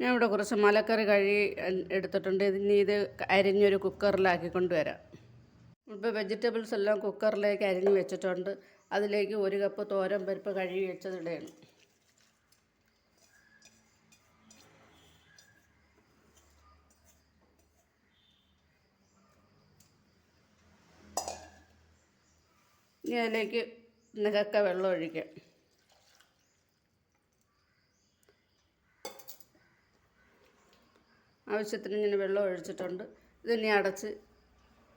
ഞാൻ ഇവിടെ കുറച്ച് മലക്കറി കഴുകി എടുത്തിട്ടുണ്ട്. ഇനി ഇത് അരിഞ്ഞൊരു കുക്കറിലാക്കി കൊണ്ടുവരാം. ഇപ്പോൾ വെജിറ്റബിൾസ് എല്ലാം കുക്കറിലേക്ക് അരിഞ്ഞ് വെച്ചിട്ടുണ്ട്. അതിലേക്ക് ഒരു കപ്പ് തോരൻ പരിപ്പ് കഴുകി വെച്ചതിടയാണ് ഇനി അതിലേക്ക് നികക്ക വെള്ളം ഒഴിക്കാം. ആവശ്യത്തിന് ഇങ്ങനെ വെള്ളം ഒഴിച്ചിട്ടുണ്ട്. ഇതിനി അടച്ച്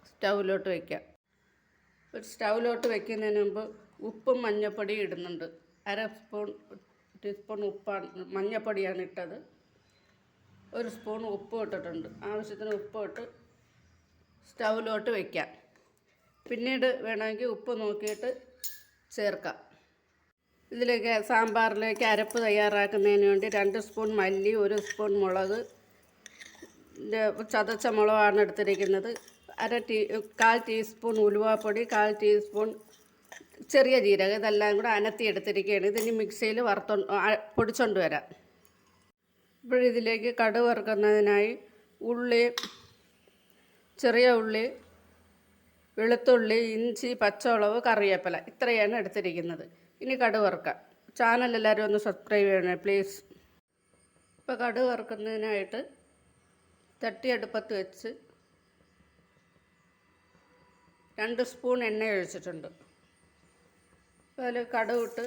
സ്റ്റൗവിലോട്ട് വയ്ക്കാം ഒരു സ്റ്റൗവിലോട്ട് വയ്ക്കുന്നതിന് മുമ്പ് ഉപ്പും മഞ്ഞപ്പൊടിയും ഇടുന്നുണ്ട്. അര സ്പൂൺ ടീസ്പൂൺ ഉപ്പാണ് മഞ്ഞപ്പൊടിയാണ് ഇട്ടത്. ഒരു സ്പൂൺ ഉപ്പ് ഇട്ടിട്ടുണ്ട്. ആവശ്യത്തിന് ഉപ്പ് ഇട്ട് സ്റ്റൗവിലോട്ട് വയ്ക്കാം പിന്നീട് വേണമെങ്കിൽ ഉപ്പ് നോക്കിയിട്ട് ചേർക്കാം. ഇതിലേക്ക് സാമ്പാറിലേക്ക് അരപ്പ് തയ്യാറാക്കുന്നതിന് വേണ്ടി രണ്ട് സ്പൂൺ മല്ലി ഒരു സ്പൂൺ മുളക് ചതച്ച മുളകാണ് എടുത്തിരിക്കുന്നത്. അര ടീ കാൽ ടീസ്പൂൺ ഉലുവാപ്പൊടി കാൽ ടീസ്പൂൺ ചെറിയ ജീരകം ഇതെല്ലാം കൂടെ അനത്തി എടുത്തിരിക്കുകയാണ്. ഇതിന് മിക്സിയിൽ വറുത്തൊ പൊടിച്ചോണ്ട് വരാം. ഇപ്പോഴിതിലേക്ക് കടുക് വറുക്കുന്നതിനായി ഉള്ളി ചെറിയ ഉള്ളി വെളുത്തുള്ളി ഇഞ്ചി പച്ചമുളക് കറിവേപ്പില ഇത്രയാണ് എടുത്തിരിക്കുന്നത്. ഇനി കടുക് വറുക്കാം. ചാനൽ എല്ലാവരും ഒന്ന് സബ്സ്ക്രൈബ് ചെയ്യണേ പ്ലീസ്. ഇപ്പോൾ കടുക് വറുക്കുന്നതിനായിട്ട് തട്ടി അടുപ്പത്ത് വെച്ച് രണ്ട് സ്പൂൺ എണ്ണ ഒഴിച്ചിട്ടുണ്ട്. അതിൽ കടുക് ഇട്ട്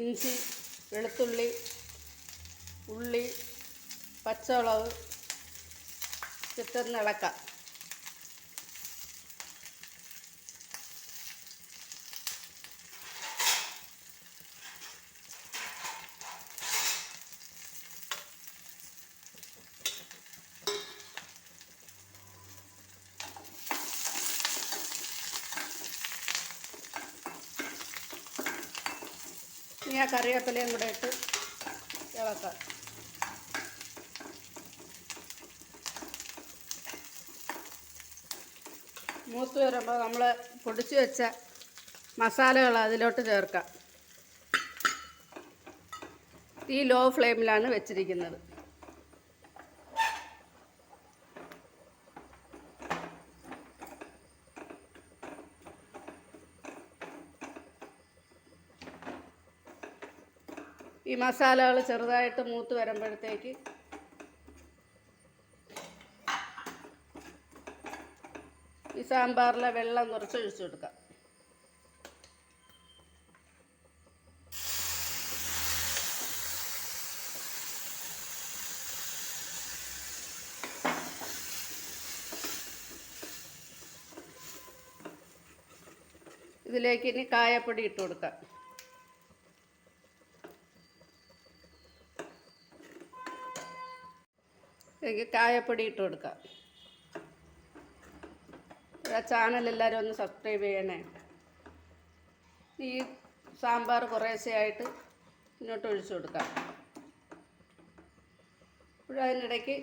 ഇഞ്ചി വെളുത്തുള്ളി ഉള്ളി പച്ചമുളക് ചിത്രം ഇളക്കാം ഇനി ആ കറിവേപ്പിലയും കൂടെ ഇട്ട് ഇളക്കാം. മൂത്ത് വരുമ്പോൾ നമ്മൾ പൊടിച്ചു വെച്ച മസാലകൾ അതിലോട്ട് ചേർക്കാം. തീ ലോ ഫ്ലെയിമിലാണ് വെച്ചിരിക്കുന്നത്. ഈ മസാലകൾ ചെറുതായിട്ട് മൂത്ത് വരുമ്പോഴത്തേക്ക് ഈ സാമ്പാറിലെ വെള്ളം കുറച്ച് ഒഴിച്ചു കൊടുക്കാം. ഇതിലേക്ക് ഇനി കായപ്പൊടി ഇട്ട് കൊടുക്കാം. കായപ്പൊടി ഇട്ട് കൊടുക്കാം. ചാനൽ എല്ലാവരും ഒന്ന് സബ്സ്ക്രൈബ് ചെയ്യണേ. ഈ സാമ്പാർ കുറേശ്ശെയായിട്ട് ഇങ്ങോട്ട് ഒഴിച്ചു കൊടുക്കാം. ഇപ്പോഴതിനിടയ്ക്ക്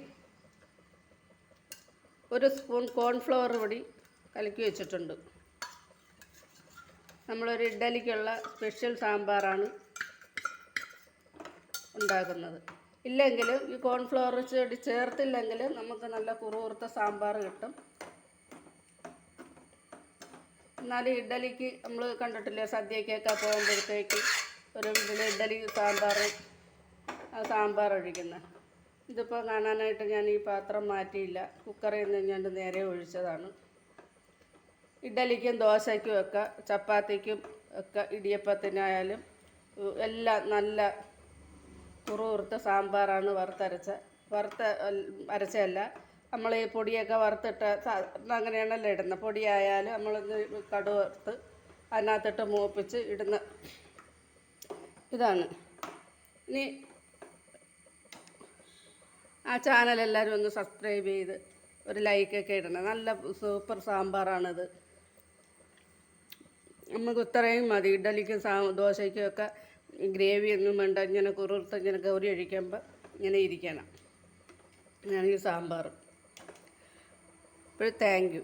ഒരു സ്പൂൺ കോൺഫ്ലവർ പൊടി കലക്കി വെച്ചിട്ടുണ്ട്. നമ്മളൊരു ഇഡ്ഡലിക്കുള്ള സ്പെഷ്യൽ സാമ്പാറാണ് ഉണ്ടാക്കുന്നത്. ഇല്ലെങ്കിൽ ഈ കോൺഫ്ലവർ ചെടി ചേർത്തില്ലെങ്കിൽ നമുക്ക് നല്ല കുറുകുറുത്ത സാമ്പാർ കിട്ടും. എന്നാലും ഇഡ്ഡലിക്ക് നമ്മൾ കണ്ടിട്ടില്ലേ സദ്യക്കൊക്കെ പോകുമ്പോഴത്തേക്ക് ഒരു ഇതിൽ ഇഡ്ഡലി സാമ്പാർ സാമ്പാർ ഒഴിക്കുന്നത് ഇതിപ്പോൾ കാണാനായിട്ട് ഞാൻ ഈ പാത്രം മാറ്റിയില്ല. കുക്കറിൽ നിന്ന് ഞാൻ നേരെ ഒഴിച്ചതാണ്. ഇഡ്ഡലിക്കും ദോശയ്ക്കും ഒക്കെ ചപ്പാത്തിക്കും ഒക്കെ ഇടിയപ്പത്തിനായാലും എല്ലാം നല്ല കുറുകുറുത്ത സാമ്പാറാണ് വറുത്തരച്ച വറുത്ത അരച്ചതല്ല. നമ്മൾ ഈ പൊടിയൊക്കെ വറുത്തിട്ട് അങ്ങനെയാണല്ലോ ഇടുന്നത് പൊടിയായാലും നമ്മൾ കടുക് വറുത്ത് അതിനകത്തിട്ട് മൂപ്പിച്ച് ഇടുന്ന ഇതാണ്. ഇനി ആ ചാനൽ എല്ലാവരും ഒന്ന് സബ്സ്ക്രൈബ് ചെയ്ത് ഒരു ലൈക്കൊക്കെ ഇടണം. നല്ല സൂപ്പർ സാമ്പാറാണിത്. നമുക്ക് ഇത്രയും മതി. ഇഡലിക്കും സാ ദോശയ്ക്കും ഒക്കെ ഗ്രേവി ഒന്നും വേണ്ട ഇങ്ങനെ കുറുത്ത് ഇങ്ങനെ ഗൗരി കഴിക്കുമ്പോൾ ഇങ്ങനെ ഇരിക്കണം. ഞാനീ സാമ്പാർ അപ്പോൾ താങ്ക് യു.